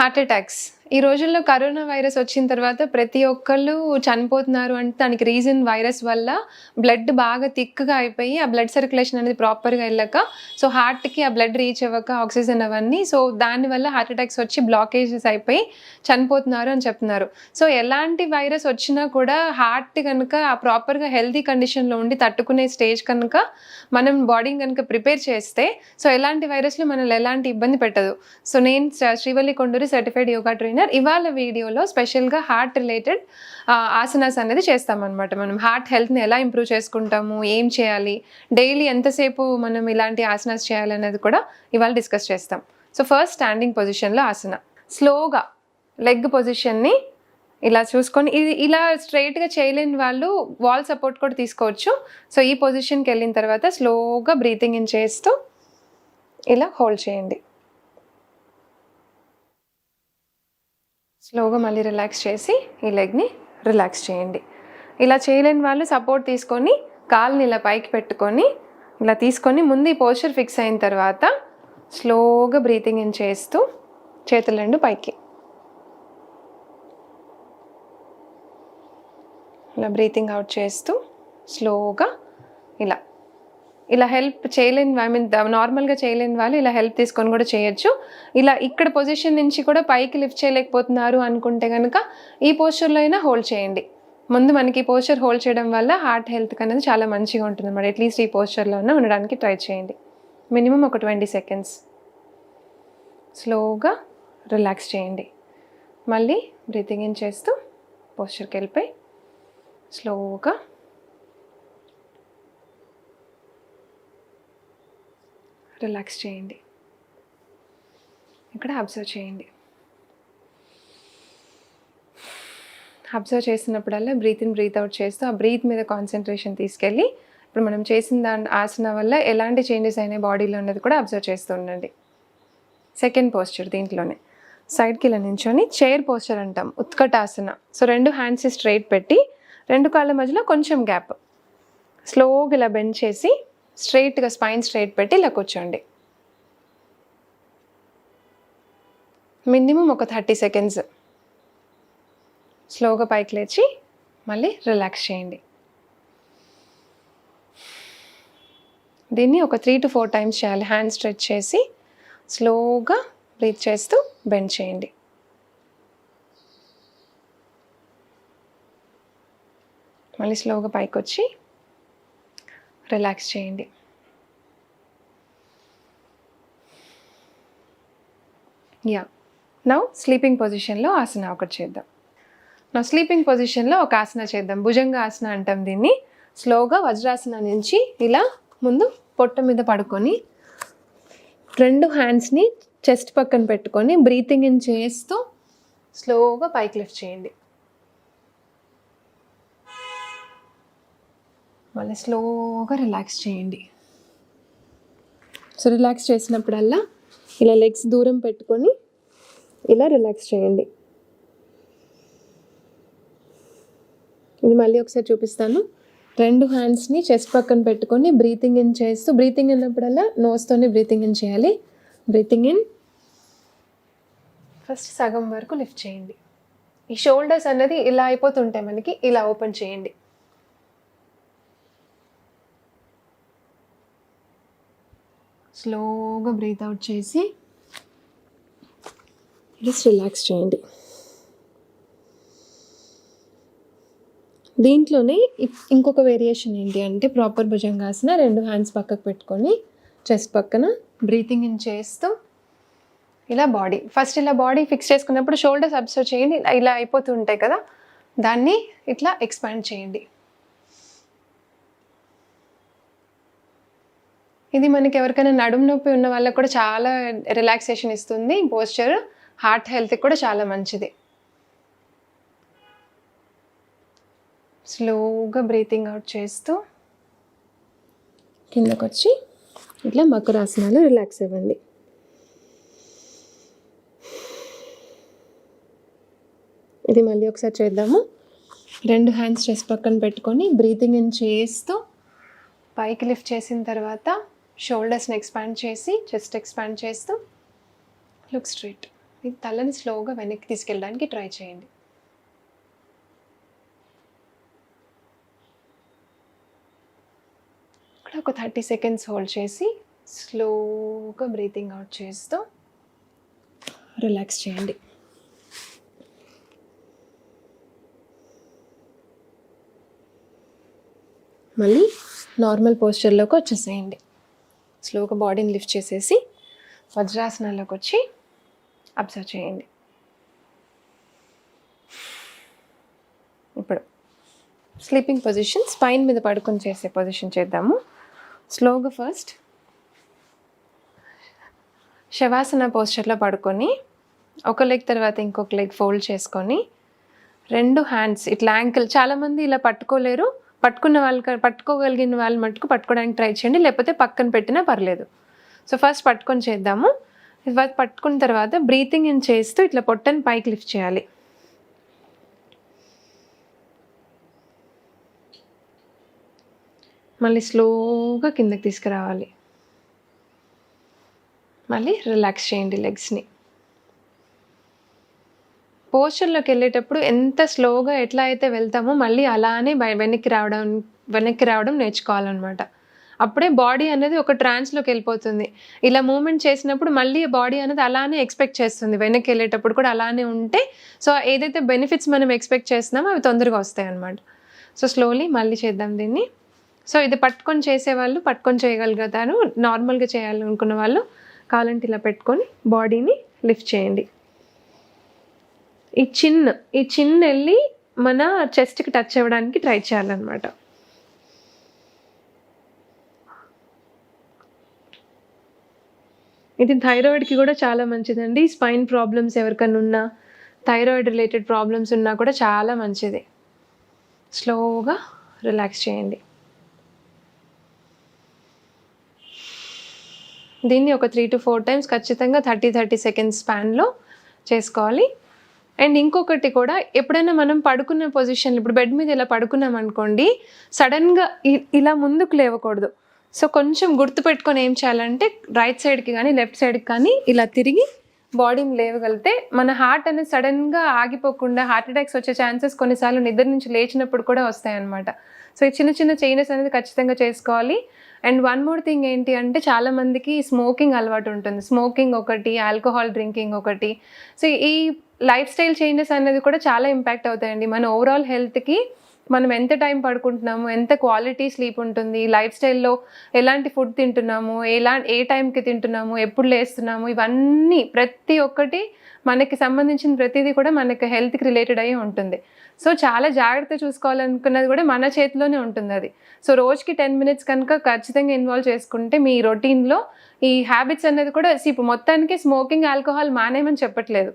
Heart attacks ఈ రోజుల్లో corona virus వచ్చిన తర్వాత ప్రతి ఒక్కళ్ళు చనిపోతున్నారు అంటే దానికి రీజన్ వైరస్ వల్ల బ్లడ్ బాగా థిక్గా అయిపోయి ఆ బ్లడ్ సర్క్యులేషన్ అనేది ప్రాపర్గా వెళ్ళక సో హార్ట్కి ఆ బ్లడ్ రీచ్ అవ్వక ఆక్సిజన్ అవన్నీ సో దానివల్ల హార్ట్ అటాక్స్ వచ్చి బ్లాకేజెస్ అయిపోయి చనిపోతున్నారు అని చెప్తున్నారు. సో ఎలాంటి వైరస్ వచ్చినా కూడా హార్ట్ కనుక ఆ ప్రాపర్గా హెల్తీ కండిషన్లో ఉండి తట్టుకునే స్టేజ్ కనుక మనం బాడీని కనుక ప్రిపేర్ చేస్తే సో ఎలాంటి వైరస్లు మనల్ని ఎలాంటి ఇబ్బంది పెట్టదు. సో నేను శ్రీవల్లి కొండూరి సర్టిఫైడ్ యోగా ట్రైనర్. ఇవాళ వీడియోలో స్పెషల్గా హార్ట్ రిలేటెడ్ ఆసనాస్ అనేది చేస్తామన్నమాట మనం. హార్ట్ హెల్త్ని ఎలా ఇంప్రూవ్ చేసుకుంటాము ఏం చేయాలి డైలీ ఎంతసేపు మనం ఇలాంటి ఆసనాస్ చేయాలి అనేది కూడా ఇవాళ డిస్కస్ చేస్తాం. సో ఫస్ట్ స్టాండింగ్ పొజిషన్లో ఆసన. స్లోగా లెగ్ పొజిషన్ని ఇలా చూసుకొని ఇది ఇలా స్ట్రైట్గా చేయలేని వాళ్ళు వాల్ సపోర్ట్ కూడా తీసుకోవచ్చు. సో ఈ పొజిషన్కి వెళ్ళిన తర్వాత స్లోగా బ్రీతింగ్ ఇన్ చేస్తూ ఇలా హోల్డ్ చేయండి. స్లోగా మళ్ళీ రిలాక్స్ చేసి ఈ లెగ్ని రిలాక్స్ చేయండి. ఇలా చేయలేని వాళ్ళు సపోర్ట్ తీసుకొని కాల్ని ఇలా పైకి పెట్టుకొని ఇలా తీసుకొని ముందు ఈ పోస్చర్ ఫిక్స్ అయిన తర్వాత స్లోగా బ్రీతింగ్ ఇన్ చేస్తూ చేతులు రెండు పైకి. ఇలా బ్రీతింగ్ అవుట్ చేస్తూ స్లోగా ఇలా హెల్ప్ చేయలేని ఐ మీన్ నార్మల్గా చేయలేని వాళ్ళు ఇలా హెల్ప్ తీసుకొని కూడా చేయొచ్చు. ఇలా ఇక్కడ పొజిషన్ నుంచి కూడా పైకి లిఫ్ట్ చేయలేకపోతున్నారు అనుకుంటే కనుక ఈ పోస్చర్లో అయినా హోల్డ్ చేయండి. ముందు మనకి పోస్చర్ హోల్డ్ చేయడం వల్ల హార్ట్ హెల్త్ అనేది చాలా మంచిగా ఉంటుంది అన్నమాట అట్లీస్ట్ ఈ పోస్చర్లో ఉన్న ఉండడానికి ట్రై చేయండి. మినిమం ఒక ట్వంటీ సెకండ్స్ స్లోగా రిలాక్స్ చేయండి. మళ్ళీ బ్రీతింగ్ ఇన్ చేస్తూ పోస్చర్కి వెళ్ళిపోయి స్లోగా రిలాక్స్ చేయండి. ఇక్కడ అబ్జర్వ్ చేయండి. అబ్జర్వ్ చేసినప్పుడల్లా బ్రీత్ ఇన్ బ్రీత్ అవుట్ చేస్తూ ఆ బ్రీత్ మీద కాన్సన్ట్రేషన్ తీసుకెళ్ళి ఇప్పుడు మనం చేసిన దాని ఆసన వల్ల ఎలాంటి చేంజెస్ అయినాయి బాడీలో ఉన్నది కూడా అబ్జర్వ్ చేస్తూ ఉండండి. సెకండ్ పోస్చర్ దీంట్లోనే. సైడ్కి ఇలా నించొని చైర్ పోస్చర్ అంటాం ఉత్కటాసన. సో రెండు హ్యాండ్స్ స్ట్రైట్ పెట్టి రెండు కాళ్ళ మధ్యలో కొంచెం గ్యాప్. స్లోగా ఇలా బెండ్ చేసి స్ట్రైట్గా స్పైన్ స్ట్రైట్ పెట్టి ఇలా కూర్చోండి. మినిమం ఒక థర్టీ సెకండ్స్ స్లోగా పైకి లేచి మళ్ళీ రిలాక్స్ చేయండి. దీన్ని ఒక త్రీ టు ఫోర్ టైమ్స్ చేయాలి. హ్యాండ్ స్ట్రెచ్ చేసి స్లోగా బ్రీత్ చేస్తూ బెండ్ చేయండి. మళ్ళీ స్లోగా పైకి వచ్చి రిలాక్స్ చేయండి. యా నౌ స్లీపింగ్ పొజిషన్లో ఆసన ఒకటి చేద్దాం. నా స్లీపింగ్ పొజిషన్లో ఒక ఆసన చేద్దాం. భుజంగ ఆసన అంటాం దీన్ని. స్లోగా వజ్రాసన నుంచి ఇలా ముందు పొట్ట మీద పడుకొని రెండు హ్యాండ్స్ని చెస్ట్ పక్కన పెట్టుకొని బ్రీతింగ్ ఇన్ చేస్తూ స్లోగా పైకి లిఫ్ట్ చేయండి. మళ్ళీ స్లోగా రిలాక్స్ చేయండి. సో రిలాక్స్ చేసినప్పుడల్లా ఇలా లెగ్స్ దూరం పెట్టుకొని ఇలా రిలాక్స్ చేయండి. ఇది మళ్ళీ ఒకసారి చూపిస్తాను. రెండు హ్యాండ్స్ని చెస్ట్ పక్కన పెట్టుకొని బ్రీతింగ్ ఇన్ చేస్తూ బ్రీతింగ్ ఇన్నప్పుడల్లా నోస్తోనే బ్రీతింగ్ ఇన్ చేయాలి. బ్రీతింగ్ ఇన్ ఫస్ట్ సగం వరకు లిఫ్ట్ చేయండి. ఈ షోల్డర్స్ అనేది ఇలా అయిపోతుంటాయి మనకి ఇలా ఓపెన్ చేయండి. స్లోగా బ్రీత్ అవుట్ చేసి జస్ట్ రిలాక్స్ చేయండి. దీంట్లోనే ఇంకొక వేరియేషన్ ఏంటి అంటే ప్రాపర్ భుజంగాసన రెండు హ్యాండ్స్ పక్కకు పెట్టుకొని చెస్ట్ పక్కన బ్రీతింగ్ ఇన్ చేస్తూ ఇలా బాడీ ఫస్ట్ ఇలా బాడీ ఫిక్స్ చేసుకున్నప్పుడు షోల్డర్స్ అబ్జర్వ్ చేయండి ఇలా- అయిపోతుంటాయి కదా దాన్ని ఇట్లా ఎక్స్పాండ్ చేయండి. ఇది మనకి ఎవరికైనా నడుము నొప్పి ఉన్న వాళ్ళకి కూడా చాలా రిలాక్సేషన్ ఇస్తుంది. పోస్చర్ హార్ట్ హెల్త్కి కూడా చాలా మంచిది. స్లోగా బ్రీతింగ్ అవుట్ చేస్తూ కిందకు వచ్చి ఇట్లా మకరాసనాలు రిలాక్స్ అవ్వండి. ఇది మళ్ళీ ఒకసారి చేద్దాము. రెండు హ్యాండ్స్ చెస్ట్ పక్కన పెట్టుకొని బ్రీతింగ్ ఇన్ చేస్తూ పైకి లిఫ్ట్ చేసిన తర్వాత షోల్డర్స్ని ఎక్స్పాండ్ చేసి చెస్ట్ ఎక్స్పాండ్ చేస్తూ లుక్ స్ట్రైట్ మీ తలని స్లోగా వెనక్కి తీసుకెళ్ళడానికి ట్రై చేయండి. ఇక్కడ ఒక థర్టీ సెకండ్స్ హోల్డ్ చేసి స్లోగా బ్రీతింగ్ అవుట్ చేస్తూ రిలాక్స్ చేయండి. మళ్ళీ నార్మల్ పోస్చర్లోకి వచ్చేసేయండి. స్లోగా బాడీని లిఫ్ట్ చేసేసి వజ్రాసనాల్లోకి వచ్చి అబ్జర్వ్ చేయండి. ఇప్పుడు స్లీపింగ్ పొజిషన్ స్పైన్ మీద పడుకొని చేసే పొజిషన్ చేద్దాము. స్లోగా ఫస్ట్ శవాసన పోస్చర్లో పడుకొని ఒక లెగ్ తర్వాత ఇంకొక లెగ్ ఫోల్డ్ చేసుకొని రెండు హ్యాండ్స్ ఇట్లా యాంకిల్ చాలామంది ఇలా పట్టుకోలేరు. పట్టుకున్న వాళ్ళు పట్టుకోగలిగిన వాళ్ళు మటుకు పట్టుకోవడానికి ట్రై చేయండి. లేకపోతే పక్కన పెట్టినా పర్లేదు. సో ఫస్ట్ పట్టుకొని చేద్దాము. ఫస్ట్ పట్టుకున్న తర్వాత బ్రీతింగ్ ఇన్ చేస్తూ ఇట్లా పొట్టని పైకి లిఫ్ట్ చేయాలి. మళ్ళీ స్లోగా కిందకి తీసుకురావాలి. మళ్ళీ రిలాక్స్ చేయండి లెగ్స్ని పోస్చర్లోకి వెళ్ళేటప్పుడు ఎంత స్లోగా ఎట్లా అయితే వెళ్తామో మళ్ళీ అలానే వెనక్కి రావడం వెనక్కి రావడం నేర్చుకోవాలన్నమాట. అప్పుడే బాడీ అనేది ఒక ట్రాన్స్లోకి వెళ్ళిపోతుంది ఇలా మూమెంట్ చేసినప్పుడు మళ్ళీ బాడీ అనేది అలానే ఎక్స్పెక్ట్ చేస్తుంది. వెనక్కి వెళ్ళేటప్పుడు కూడా అలానే ఉంటే సో ఏదైతే బెనిఫిట్స్ మనం ఎక్స్పెక్ట్ చేస్తున్నామో అవి తొందరగా వస్తాయి అన్నమాట సో స్లోలీ మళ్ళీ చేద్దాం దీన్ని. సో ఇది పట్టుకొని చేసేవాళ్ళు పట్టుకొని చేయగలుగుతారు. నార్మల్గా చేయాలనుకున్న వాళ్ళు కావాలంటే ఇలా పెట్టుకొని బాడీని లిఫ్ట్ చేయండి. ఈ చిన్ ఈ చిన్ వెళ్ళి మన చెస్ట్కి టచ్ అవ్వడానికి ట్రై చేయాలన్నమాట. ఇది థైరాయిడ్కి కూడా చాలా మంచిదండి. స్పైన్ ప్రాబ్లమ్స్ ఎవరికైనా ఉన్నా థైరాయిడ్ రిలేటెడ్ ప్రాబ్లమ్స్ ఉన్నా కూడా చాలా మంచిది. స్లోగా రిలాక్స్ చేయండి. దీన్ని ఒక త్రీ టు ఫోర్ టైమ్స్ ఖచ్చితంగా థర్టీ థర్టీ సెకండ్స్ స్పాన్లో చేసుకోవాలి. అండ్ ఇంకొకటి కూడా ఎప్పుడైనా మనం పడుకున్న పొజిషన్ ఇప్పుడు బెడ్ మీద ఇలా పడుకున్నాం అనుకోండి సడన్గా ఇ- ఇలా ముందుకు లేవకూడదు. సో కొంచెం గుర్తుపెట్టుకొని ఏం చేయాలంటే రైట్ సైడ్కి కానీ లెఫ్ట్ సైడ్కి కానీ ఇలా తిరిగి బాడీని లేవగలిగితే మన హార్ట్ అనేది సడన్గా ఆగిపోకుండా హార్ట్ అటాక్స్ వచ్చే ఛాన్సెస్ కొన్నిసార్లు నిద్ర నుంచి లేచినప్పుడు కూడా వస్తాయన్నమాట. సో ఈ చిన్న చిన్న చేంజెస్ అనేది ఖచ్చితంగా చేసుకోవాలి. అండ్ వన్ మోర్ థింగ్ ఏంటి అంటే చాలామందికి స్మోకింగ్ అలవాటు ఉంటుంది. స్మోకింగ్ ఒకటి ఆల్కహాల్ డ్రింకింగ్ ఒకటి. సో ఈ లైఫ్ స్టైల్ చేంజెస్ అనేది కూడా చాలా ఇంపాక్ట్ అవుతాయండి. మన ఓవరాల్ హెల్త్కి మనం ఎంత టైం పడుకుంటున్నాము ఎంత క్వాలిటీ స్లీప్ ఉంటుంది లైఫ్ స్టైల్లో ఎలాంటి ఫుడ్ తింటున్నాము ఎలా ఏ టైంకి తింటున్నాము ఎప్పుడు లేస్తున్నాము ఇవన్నీ ప్రతి ఒక్కటి మనకి సంబంధించిన ప్రతిదీ కూడా మనకి హెల్త్కి రిలేటెడ్ అయ్యి ఉంటుంది. సో చాలా జాగ్రత్త చూసుకోవాలనుకున్నది కూడా మన చేతిలోనే ఉంటుంది అది. సో రోజుకి టెన్ మినిట్స్ కనుక ఖచ్చితంగా ఇన్వాల్వ్ చేసుకుంటే మీ రొటీన్లో ఈ హ్యాబిట్స్ అనేది కూడా see, ఇప్పుడు మొత్తానికి స్మోకింగ్ ఆల్కహాల్ మానేయమని చెప్పట్లేదు.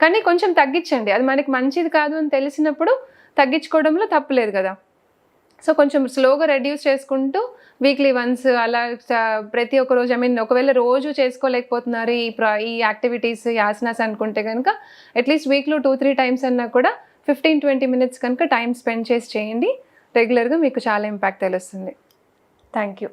కానీ కొంచెం తగ్గించండి. అది మనకి మంచిది కాదు అని తెలిసినప్పుడు తగ్గించుకోవడంలో తప్పులేదు కదా. సో కొంచెం స్లోగా రెడ్యూస్ చేసుకుంటూ వీక్లీ వన్స్ అలా ప్రతి ఒక్క రోజు ఐ మీన్ ఒకవేళ రోజు చేసుకోలేకపోతున్నారు ఈ ప్రా ఈ యాక్టివిటీస్ ఈ ఆసనాస్ అనుకుంటే కనుక అట్లీస్ట్ వీక్లో టూ త్రీ టైమ్స్ అన్నా కూడా ఫిఫ్టీన్ ట్వంటీ మినిట్స్ కనుక టైం స్పెండ్ చేసి చేయండి. రెగ్యులర్గా మీకు చాలా ఇంపాక్ట్ తెలుస్తుంది. Thank you.